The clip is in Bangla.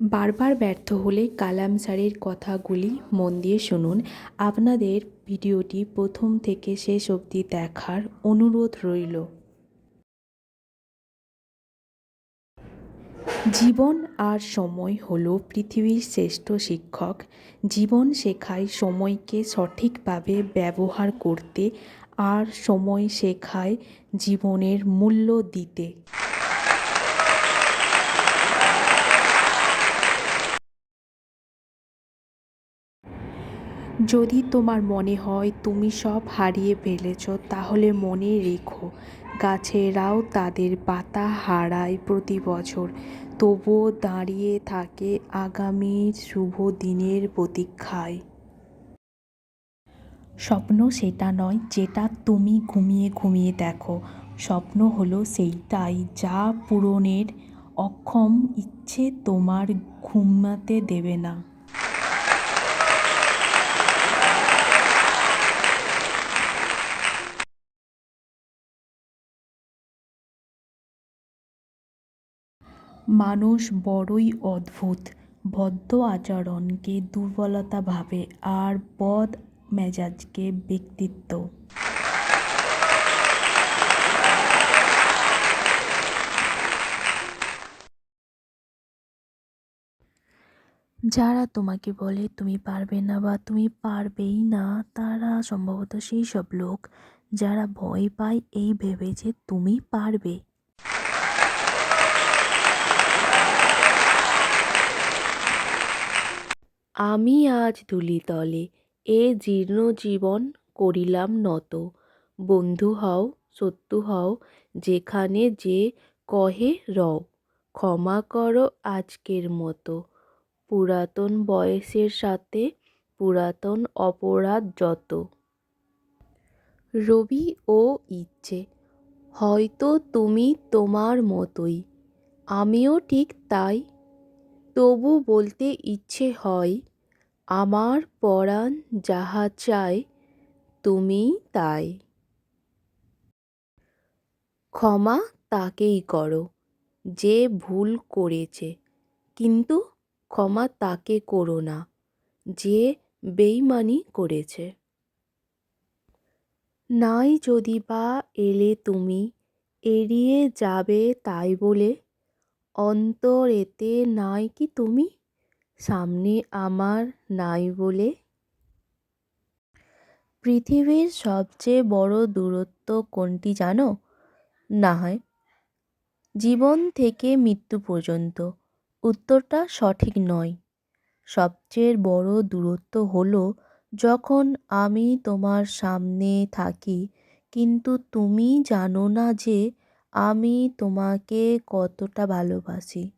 বারবার ব্যর্থ হলে কালাম স্যারের কথাগুলি মন দিয়ে শুনুন। আপনাদের ভিডিওটি প্রথম থেকে শেষ অবধি দেখার অনুরোধ রইল। জীবন আর সময় হলো পৃথিবীর শ্রেষ্ঠ শিক্ষক। জীবন শেখায় সময়কে সঠিকভাবে ব্যবহার করতে আর সময় শেখায় জীবনের মূল্য দিতে। যদি তোমার মনে হয় তুমি সব হারিয়ে ফেলেছ, তাহলে মনে রেখো, গাছেরাও তাদের পাতা হারায় প্রতি বছর। তবুও দাঁড়িয়ে থাকে আগামীর শুভ দিনের প্রতীক্ষায়। স্বপ্ন সেটা নয়, যেটা তুমি ঘুমিয়ে ঘুমিয়ে দেখো। স্বপ্ন হলো সেইটাই, যা পূরণের অক্ষম ইচ্ছে তোমার ঘুমাতে দেবে না। মানুষ বড়ই অদ্ভুত। ভদ্র আচরণকে দুর্বলতা ভাবে আর বদ মেজাজকে ব্যক্তিত্ব। যারা তোমাকে বলে তুমি পারবে না বা তুমি পারবেই না, তারা সম্ভবত সেই সব লোক যারা ভয় পায় এই ভেবে যে তুমি পারবে। আমি আজ ধূলিতলে এ জীর্ণ জীবন করিলাম নত। বন্ধু হও, শত্রু হও, যেখানে যে কহে রও। ক্ষমা করো আজকের মতো। পুরাতন বয়সের সাথে পুরাতন অপরাধ যত। রবি ও ইচ্ছে, হয়তো তুমি তোমার মতোই। আমিও ঠিক তাই। তবু বলতে ইচ্ছে হয় আমার পরাণ যাহা চায় তুমি তাই। ক্ষমা তাকেই করো, যে ভুল করেছে। কিন্তু ক্ষমা তাকে করো না, যে বেইমানি করেছে। নাই যদি বা এলে তুমি, এড়িয়ে যাবে তাই বলে, অন্তরেতে নাই কি তুমি? সামনে আমার নাই বলে? পৃথিবীর সবচেয়ে বড় দূরত্ব কোনটি জানো? না হয়। জীবন থেকে মৃত্যু পর্যন্ত। উত্তরটা সঠিক নয়। সবচেয়ে বড় দূরত্ব হলো যখন আমি তোমার সামনে থাকি, কিন্তু তুমি জানো না যে আমি তোমাকে কতটা ভালোবাসি।